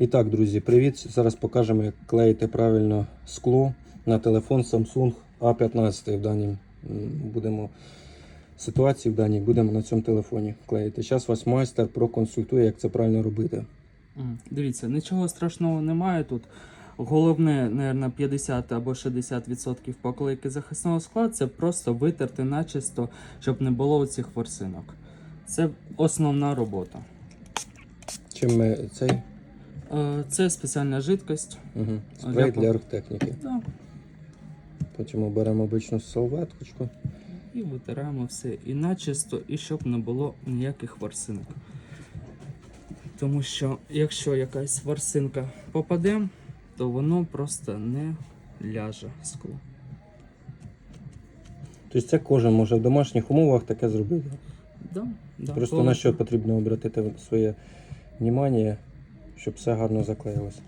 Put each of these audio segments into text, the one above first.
І так, друзі, привіт. Зараз покажемо, як клеїти правильно скло на телефон Samsung A15 в даній будемо ситуації в даній будемо на цьому телефоні клеїти. Зараз вас майстер проконсультує, як це правильно робити. Дивіться, нічого страшного немає тут. Головне, мабуть, 50 або 60% поклейки захисного скла це просто витерти начисто, щоб не було цих ворсинок. Це основна робота. Чим ми цей Це спеціальна жидкость. угу. Спрей для оргтехніки. Да. Потім ми беремо обичну салветочку. І витираємо все і начисто, і щоб не було ніяких ворсинок. Тому що якщо якась ворсинка попаде, то воно просто не ляже скло. Тобто це кожен може в домашніх умовах таке зробити. Да, да, Просто коли- на що потрібно обратити своє внимання, щоб все гарно заклеїлося.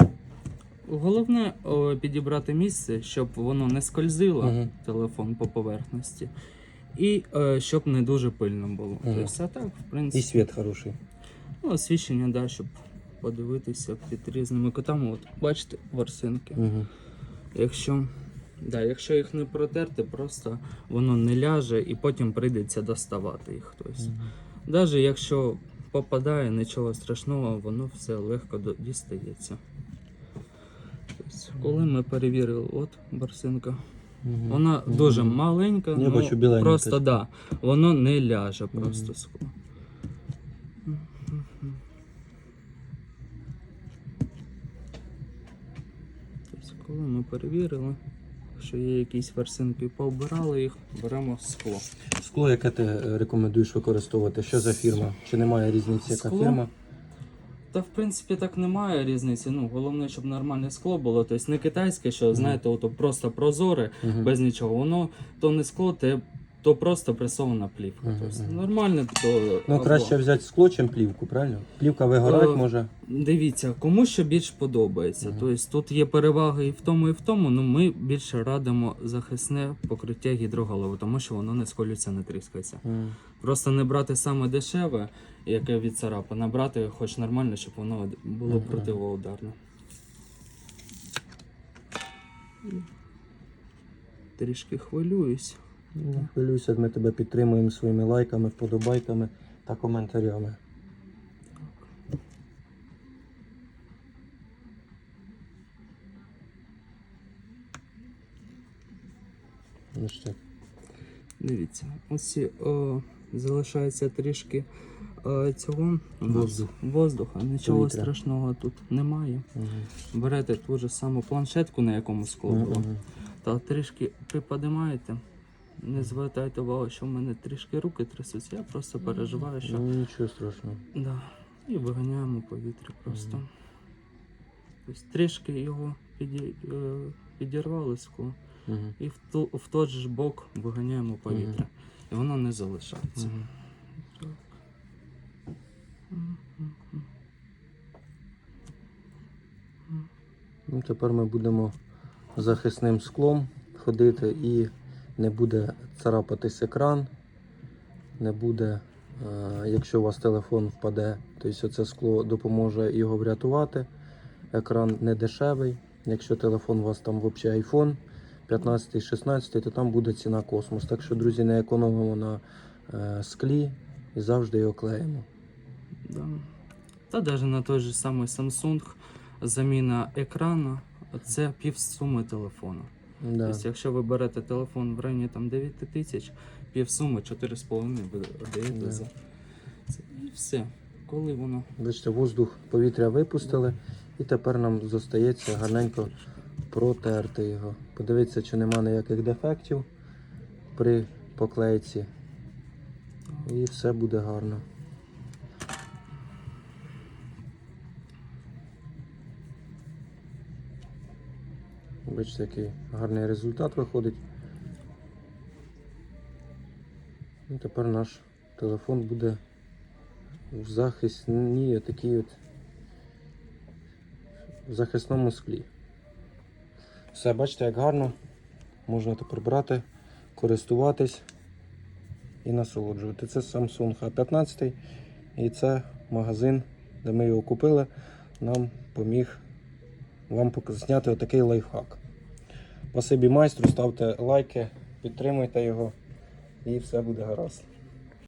Головне о, підібрати місце, щоб воно не скользило Мгм. телефон по поверхності. І е, щоб не дуже пильно було. Мгм. Тобто, а так, в І світ хороший. ну, освіщення, да, щоб подивитися під різними кутами. От, бачите, ворсинки. Угу. Якщо, да, якщо їх не протерти, просто воно не ляже і потім прийдеться доставати їх хтось. Навіть якщо попадає, нічого страшного, воно все легко дістається. Тобто, коли ми перевірили, от борсинка, вона Мгм. дуже маленька, Я ну, бачу просто да, воно не ляже просто скло. Тобто, коли ми перевірили, що є якісь версинки, пообирали їх, беремо скло. Скло, яке ти е, рекомендуєш використовувати? Що за фірма? Чи немає різниці, яка Скло? фірма? Та в принципі так немає різниці. Ну головне, щоб нормальне скло було. Тобто не китайське, що знаєте, ото просто прозоре, Мгм. без нічого. Воно то не скло, те, то просто пресована плівка. Мгм, Тобто мгм. нормальне, то Ну, або- краще взяти скло, чим плівку, правильно? Плівка вигорати Е, може. Дивіться, кому що більш подобається. Мгм. Тобто тут є переваги і в тому, і в тому. Ну ми більше радимо захисне покриття гідроголови, тому що воно не сколюється, не тріскається. М. Просто не брати саме дешеве, яке від царапа, набрати хоч нормально, щоб воно було Мгм. противоударне. Трішки хвилююсь. Не хвилюйся, ми тебе підтримуємо своїми лайками, вподобайками та коментарями. Ну що, Дивіться, ось о, залишається трішки о, цього у Воздух. воздуха. Нічого Повітря. страшного тут немає. Мгм. Берете ту ж саму планшетку, на якому було, Мгм. та трішки приподимаєте. Не звертайте увагу, що в мене трішки руки трясуться. Я просто переживаю, що Ну, нічого страшного. Да. І виганяємо повітря просто. Мгм. Тобто трішки його піді... е, підірвали скло, і в, ту... в той же ж бок виганяємо повітря. І воно не залишається. Мгм. Так. Ну, тепер ми будемо захисним склом ходити і не буде царапатись екран, не буде, е, якщо у вас телефон впаде, тобто це скло допоможе його врятувати. Екран не дешевий. Якщо телефон у вас там взагалі iPhone 15-16, то там буде ціна космос. Так що, друзі, не економимо на е, склі і завжди його клеїмо. Да. Та навіть на той же самий Samsung заміна екрану це півсуми телефону. Да. Тобто, якщо ви берете телефон в районі там 9 тисяч, півсуми 4,5 ви даєте Да. за це. І все. Коли воно Бачите, воздух, повітря випустили, і тепер нам зостається гарненько протерти його. Подивитися, чи нема ніяких дефектів при поклейці. І все буде гарно. Бачите, який гарний результат виходить. І тепер наш телефон буде в захисній такій от в захисному склі. Все, бачите, як гарно. Можна тепер брати, користуватись і насолоджувати. Це Samsung A15 і це магазин, де ми його купили. нам поміг вам зняти отакий лайфхак. Спасибі майстру, ставте лайки, підтримуйте його і все буде гаразд.